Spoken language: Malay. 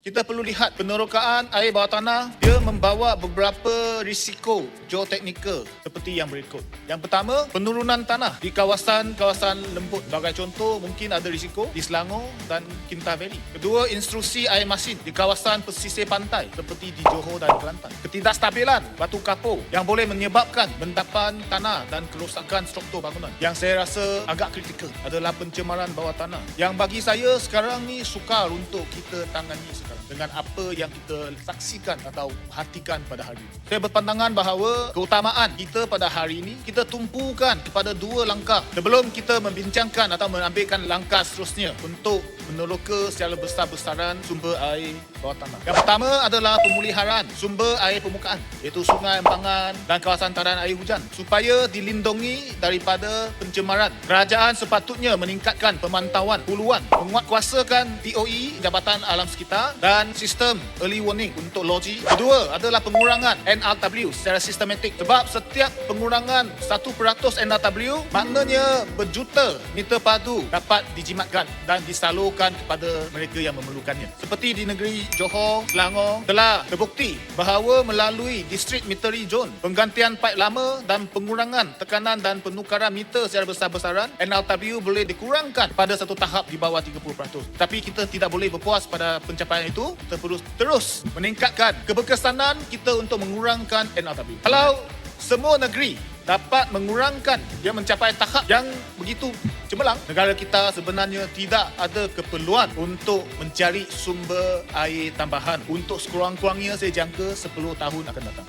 Kita perlu lihat penerokaan air bawah tanah dia membawa beberapa risiko geoteknikal seperti yang berikut. Yang pertama, penurunan tanah di kawasan-kawasan lembut. Sebagai contoh, mungkin ada risiko di Selangor dan Kinta Valley. Kedua, instruksi air masin di kawasan pesisir pantai seperti di Johor dan Kelantan. Ketidakstabilan batu kapur yang boleh menyebabkan bendapan tanah dan kerosakan struktur bangunan. Yang saya rasa agak kritikal adalah pencemaran bawah tanah. Yang bagi saya sekarang ni sukar untuk kita tangani sekarang dengan apa yang kita saksikan atau perhatikan pada hari ini. Saya berpandangan bahawa keutamaan kita pada hari ini kita tumpukan kepada dua langkah sebelum kita membincangkan atau mengambilkan langkah seterusnya untuk meneroka secara besar-besaran sumber air bawah tanah. Yang pertama adalah pemuliharaan sumber air permukaan iaitu sungai, empangan dan kawasan taran air hujan supaya dilindungi daripada pencemaran. Kerajaan sepatutnya meningkatkan pemantauan huluan, menguatkuasakan DOE Jabatan Alam Sekitar dan sistem early warning untuk loji. Kedua adalah pengurangan NRW secara sistematik sebab setiap pengurangan 1% NRW maknanya berjuta meter padu dapat dijimatkan dan disalurkan kepada mereka yang memerlukannya. Seperti di negeri Johor, Selangor telah terbukti bahawa melalui District Metery Zone, penggantian paip lama dan pengurangan tekanan dan penukaran meter secara besar-besaran, NRW boleh dikurangkan pada satu tahap di bawah 30%. Tapi kita tidak boleh berpuas pada pencapaian itu, perlu terus meningkatkan keberkesanan kita untuk mengurangkan NRW. Kalau semua negeri dapat mengurangkan dia mencapai tahap yang begitu cemerlang negara kita sebenarnya tidak ada keperluan untuk mencari sumber air tambahan untuk sekurang-kurangnya saya jangka 10 tahun akan datang